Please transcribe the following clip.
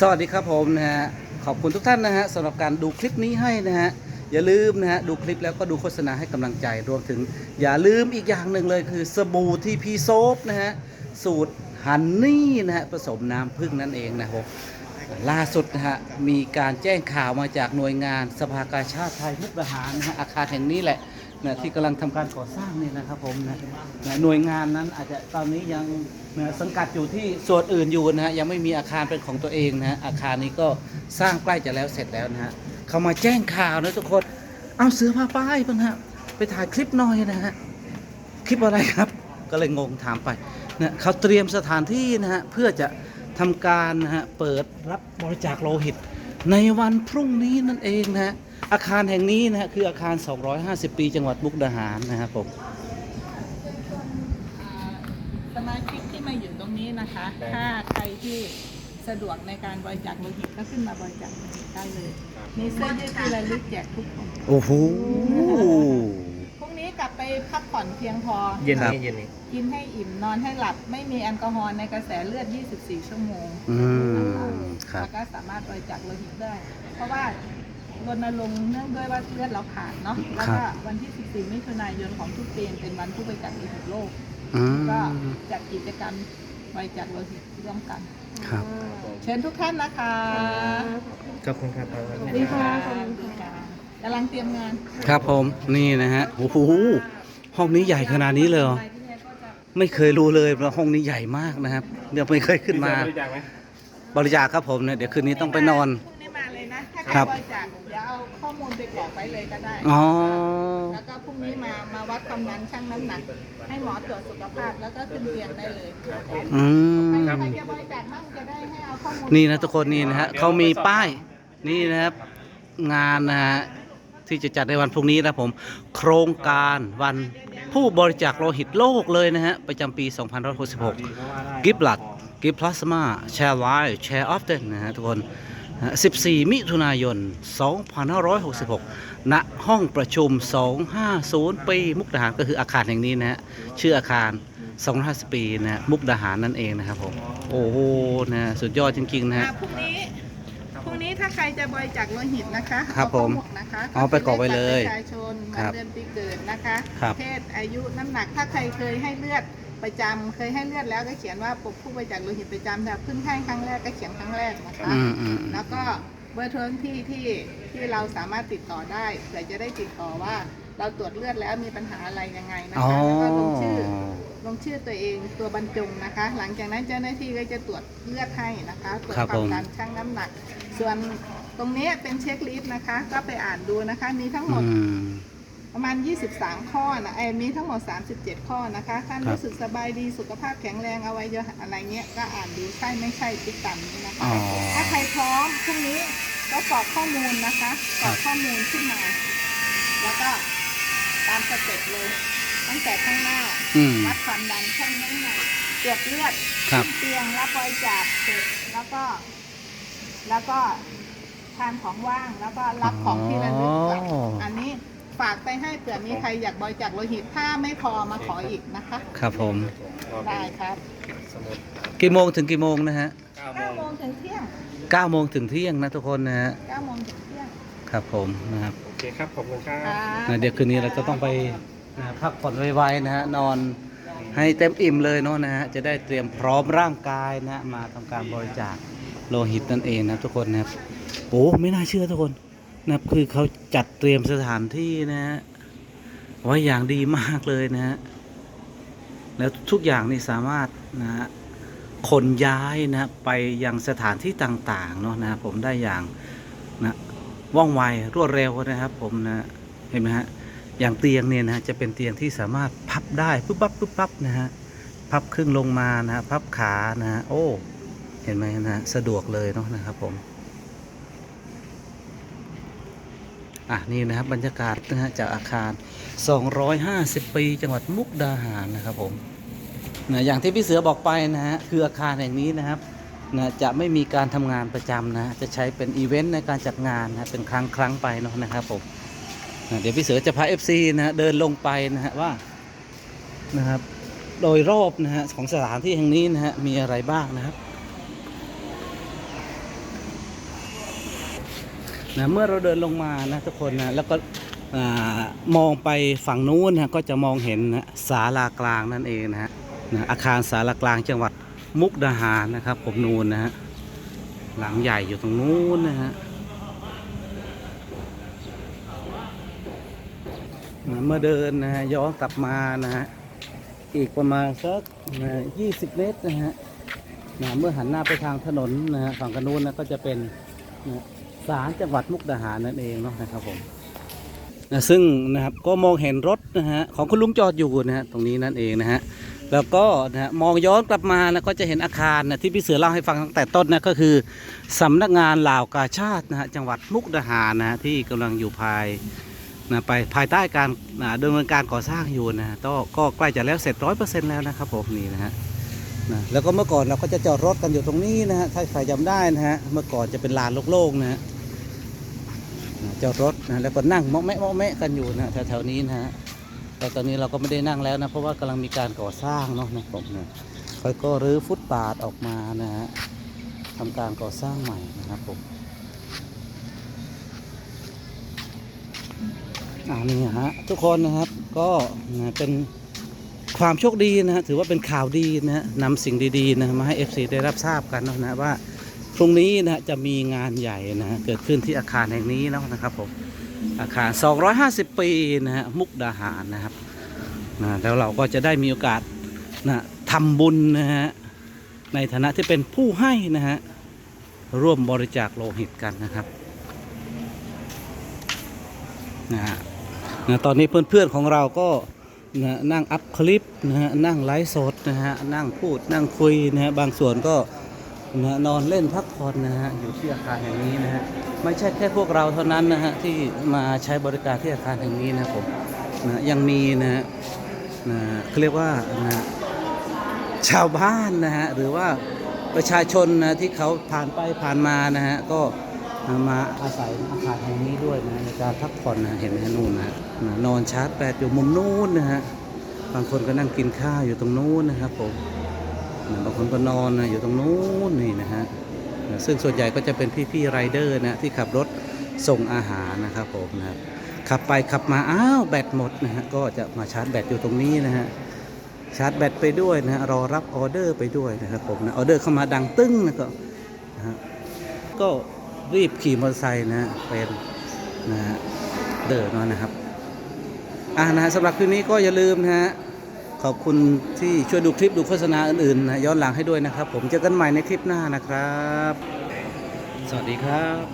สวัสดีครับผมนะฮะขอบคุณทุกท่านนะฮะสำหรับการดูคลิปนี้ให้นะฮะอย่าลืมนะฮะดูคลิปแล้วก็ดูโฆษณาให้กำลังใจรวมถึง อย่าลืมอีกอย่างหนึ่งเลยคือสบู่ที่พีโซฟนะฮะสูตรฮันนี่นะฮะผสมน้ำผึ้งนั่นเองนะครับล่าสุดนะฮะมีการแจ้งข่าวมาจากหน่วยงานสภากาชาติไทยมุกดาหารนะฮะอาคารแห่งนี้แหละนะที่กำลังทำการก่อสร้างนี่นะครับผมนะนะหน่วยงานนั้นอาจจะตอนนี้ยัง นะสังกัดอยู่ที่ส่วนอื่นอยู่นะฮะยังไม่มีอาคารเป็นของตัวเองนะฮะอาคารนี้ก็สร้างใกล้จะแล้วเสร็จแล้วนะฮะเขามาแจ้งข่าวนะทุกคนเอาเสือผ้าป้ายเพิ่งฮะไปถ่ายคลิปหน่อยนะฮะคลิปอะไรครับ ก็เลยงงถามไปเนี่ยเขาเตรียมสถานที่นะฮะเพื่อจะทำการนะฮะเปิดรับบริจาคโลหิต ในวันพรุ่งนี้นั่นเองนะฮะอาคารแห่งนี้นะฮะคืออาคาร 250 ปี จังหวัดมุกดาหารนะครับผม สมาชิกที่มาอยู่ตรง นี้นะคะ ถ้าใครที่สะดวกในการบริจาคโลหิตก็ขึ้นมาบริจาคโลหิตได้เลยมีเสื้อยืดที่ระลึกแจกทุกคนโอ้โหพรุ่งนี้กลับไปพักผ่อนเพียงพอ เย็นครับนี้เย็นนี้กินให้อิ่มนอนให้หลับไม่มีแอลกอฮอล์ในกระแสเลือด 24 ชั่วโมงอืมครับแล้วก็สามารถบริจาคโลหิตได้ เพราะว่ารณรงค์เนื่องด้วยว่าเลือดเราขาดเนาะแล้วก็วันที่ 14 มิถุนายนของทุกปีเป็นวันผู้บริจาคโลหิตโลกอืมก็จัดกิจกรรม บริจาคโลหิตร่วมกัน ครับ เชิญทุกท่านนะคะขอบคุณครับดีค่ะกำลังเตรียมงานครับผมนี่นะฮะโอ้โหห้องนี้ใหญ่ขนาดนี้เลยเหรอไม่เคยรู้เลยว่าห้องนี้ใหญ่มากนะครับเดี๋ยวไม่เคยขึ้นมา บริจาคไหมบริจาคครับผมเนี่ยเดี๋ยวคืนนี้ต้องไปนอนพรุ่งนี้มาเลยนะถ้าใคครัรบบริจาค มูลไปกรอกไว้เลยก็ได้อ๋อ แล้วก็พรุ่งนี้มามาวัดความดันชั่งน้ำหนัก ให้หมอตรวจสุขภาพแล้วก็ขึ้นเตียงได้เลยอืใครม ใครจะบริจาคบ้างจะได้ให้เอาข้อมูล นี่นะทุกคนนี่นะฮะเขามีป้ายนี่นะครับงานนะฮะที่จะจัดในวันพรุ่งนี้นะผม โครงการวันผู้บริจาคโลหิตโลกเลยนะฮะประจำปี 2566 กิฟต์หลัดกิฟต์พลาสมาแชร์ไลฟ์แชร์ออฟเดนนะฮะทุกคนนะฮะ 14 มิถุนายน 2566 ณ ห้องประชุม 250 ปีมุกดาหารก็คืออาคารแห่งนี้นะฮะ ชื่ออาคาร 250 ปีนะฮะมุกดาหารนั่นเองนะครับผม โอ้โห นะฮะสุดยอดจริง ๆ นะฮะอ่าพรุ่งนี้ พรุ่งนี้ถ้าใครจะบริจาคโลหิตนะคะครับเอาข้อผมลนะคะเอาไปกรอกไว้เลยประชาชนครัวันบเดือนปีเกิดนะคะ ครับ เพศ อายุ น้ำหนัก ถ้าใครเคยให้เลือด ประจำเคยให้เลือดแล้วก็เขียนว่าปกผู้บริจาคโลหิตประจำแต่เพิ่งให้ครั้งแรกก็เขียนครั้งแรกนะคะอืมอืมแล้วก็เบอร์โทรที่ที่ที่เราสามารถติดต่อได้เผื่อจะได้ติดต่อว่าเราตรวจเลือดแล้วมีปัญหาอะไรยังไงนะอ๋อคะแล้วก็ลงชื่อลงชื่อตัวเองตัวบรรจงนะคะ หลังจากนั้นเจ้าหน้าที่ก็จะตรวจเลือดให้นะคะตรวจครับควาผมมดันชั่งน้ำหนัก ส่วนตรงนี้เป็นเช็คลิสต์นะคะ ก็ไปอ่านดูนะคะมีทั้งหมอืดม ประมาณ 23 ข้อนะไอ้ยมีทั้งหมด 37 ข้อนะคะท่านครับรู้สึกสบายดีสุขภาพแข็งแรงเอาไว้เยอะอะไรเงี้ยก็อ่านดูใช่ไม่ใช่ติดตามนี้นะคะอ๋อถ้าใครพร้อมพรุ่งนี้ก็กรอกข้อมูลนะคะกรอกข้อมูลขึ้นมา แล้วก็ตามสเต็ปเลย ตั้งแต่ข้างหน้าอืมวัดความดันชั่งน้ำหนักตรวจเลือดครับขึ้นเตียงรับบริจาคเสร็จแล้วก็ แล้วก็ทานของว่างแล้วก็รับของที่ระลึกกลับอ๋ออัอันนี้ ฝากไปให้เผื่อมีใครอยากบริจาคโลหิตถ้าไม่พอมาขออีกนะคะ ครับผม ได้ครับสมุดกี่โมงถึงกี่โมงนะฮะ9โม9โมงงถึงเที่ยง9โมงถึงเที่ยงนะทุกคนนะฮะ 9โมงถึงเที่ยงครับผมนะครับโอเคครับขอบคุณครับนะเดี๋ยวคืนนี้เราจะต้องไปนะพักผ่อนไวๆนะฮะ นอนให้เต็มอิ่มเลยเนาะนะฮะ จะได้เตรียมพร้อมร่างกายนะฮะมาทำการบริจาคโลหิตนั่นเองนะทุกคนนะครับ โอ้ไม่น่าเชื่อทุกคน นะคือเขาจัดเตรียมสถานที่นะฮะไว้อย่างดีมากเลยนะฮะแล้วทุกอย่างนี่สามารถนะฮะขนย้ายนะฮะไปยังสถานที่ต่างๆเนาะนะฮะผมได้อย่างนะว่องไวรวดเร็วนะครับ ผมนะเห็นไหมฮะอย่างเตียงเนี่ยนะฮะจะเป็นเตียงที่สามารถพับได้ปุ๊บปั๊บปุ๊บปั๊บนะฮะพับครึ่งลงมานะฮะพับขานะฮะโอ้เห็นไหมนะฮะสะดวกเลยเนาะนะครับผม อะนี่นะครับบรรยากาศนะฮะจากอาคาร 250 ปีจังหวัดมุกดาหารนะครับผมนะอย่างที่พี่เสือบอกไปนะฮะคืออาคารแห่งนี้นะครับนะจะไม่มีการทำงานประจำนะจะใช้เป็นอีเวนต์ในการจัดงานนะเป็นครั้งครั้งไปเนาะนะครับผมนะเดี๋ยวพี่เสือจะพา FC นะฮะเดินลงไปนะฮะว่านะครับโดยรอบนะฮะของสถานที่แห่งนี้นะฮะมีอะไรบ้างนะครับ นะเมื่อเราเดินลงมานะทุกคนนะแล้วก็อมองไปฝั่งนู้นนะก็จะมองเห็นนะศาลากลางนั่นเองนะฮะนะอาคารศาลากลางจังหวัดมุกดาหารนะครับผมนูนนะฮะหลังใหญ่อยู่ตรงนู้นนะฮะนะเมื่อเดินนะฮะย้อนกลับมานะฮะอีกประมาณสักนะ20เมตรนะฮะนะเมื่อหันหน้าไปทางถนนนะฮะฝั่งกันนู้นนะก็จะเป็นนะ ศาลจังหวัดมุกดาหารนั่นเองเนาะนะครับผมนะซึ่งนะครับก็มองเห็นรถนะฮะของคุณลุงจอดอยู่นะฮะตรงนี้นั่นเองนะฮะแล้วก็นะฮะมองย้อนกลับมานะก็จะเห็นอาคารนะที่พี่เสือเล่าให้ฟังตั้งแต่ต้นนะก็คือสำนักงานลาวกาชาตินะฮะจังหวัดมุกดาหารนะฮะที่กำลังอยู่ภายนะไปภายใต้การนะดำเนินการก่อสร้างอยู่นะฮะก็ก็ใกล้จะแล้วเสร็จร้อยเปอร์เซ็นต์แล้วนะครับผมนี่นะฮะนะแล้วก็เมื่อก่อนเราก็จะจอดรถกันอยู่ตรงนี้นะฮะถ้าใครจำได้นะฮะเมื่อก่อนจะเป็นลานโล่งๆนะฮะนะ จอดรถนะแล้วก็นั่งเมาะแมะเมาะแมะกันอยู่นะแถวๆนี้นะฮะแต่ตอนนี้เราก็ไม่ได้นั่งแล้วนะ เพราะว่ากำลังมีการก่อสร้างเนาะนะผมเนี่ยก็รื้อฟุตบาทออกมานะฮะทำการก่อสร้างใหม่นะครับผมอ่านี่ฮะทุกคนนะครับก็นะเป็นความโชคดีนะฮะถือว่าเป็นข่าวดีนะฮะนำสิ่งดีๆนะมาให้ FC ได้รับทราบกันนะนะว่า พรุ่งนี้นะฮะจะมีงานใหญ่นะฮะเกิดขึ้นที่อาคารแห่งนี้แล้วนะครับผมอาคาร 250 ปีนะฮะมุกดาหารนะครับนะแล้วเราก็จะได้มีโอกาสนะทำบุญนะฮะในฐานะที่เป็นผู้ให้นะฮะร่วมบริจาคโลหิตกันนะครับนะฮะนะตอนนี้เพื่อนๆของเราก็นะนั่งอัพคลิปนะฮะนั่งไลฟ์สดนะฮะนั่งพูดนั่งคุยนะฮะบางส่วนก็ นะนอนเล่นพักผ่อนนะฮะอยู่ที่อาคารแห่งนี้นะฮะไม่ใช่แค่พวกเราเท่านั้นนะฮะที่มาใช้บริการที่อาคารแห่งนี้นะครับผมนะยังมีนะฮะนะเขาเรียกว่านะชาวบ้านนะฮะหรือว่าประชาชนนะที่เขาผ่านไปผ่านมานะฮะก็มาอาศัยอาคารแห่งนี้ด้วยนะในการพักผ่อนนะเห็นไหมนู่นนะนะนอนชาร์จแบตอยู่มุมนู้นนะฮะบางคนก็นั่งกินข้าวอยู่ตรงนู้นนะครับผม นะบางคนก็นอนนะอยู่ตรงนู้นนี่นะฮะนะซึ่งส่วนใหญ่ก็จะเป็นพี่ๆไรเดอร์นะที่ขับรถส่งอาหารนะครับผมนะครับขับไปขับมาอ้าวแบตหมดนะฮะก็จะมาชาร์จแบตอยู่ตรงนี้นะฮะชาร์จแบตไปด้วยนะรอรับออเดอร์ไปด้วยนะครับผมนะออเดอร์เข้ามาดังตึ้งนะก็นะฮะก็รีบขี่มอเตอร์ไซค์นะเป็นนะฮะเดินมานะครับอ่านะฮะสำหรับคลิปนี้ก็อย่าลืมนะฮะ ขอบคุณที่ช่วยดูคลิปดูโฆษณาอื่นๆย้อนหลังให้ด้วยนะครับ ผมเจอกันใหม่ในคลิปหน้านะครับ สวัสดีครับ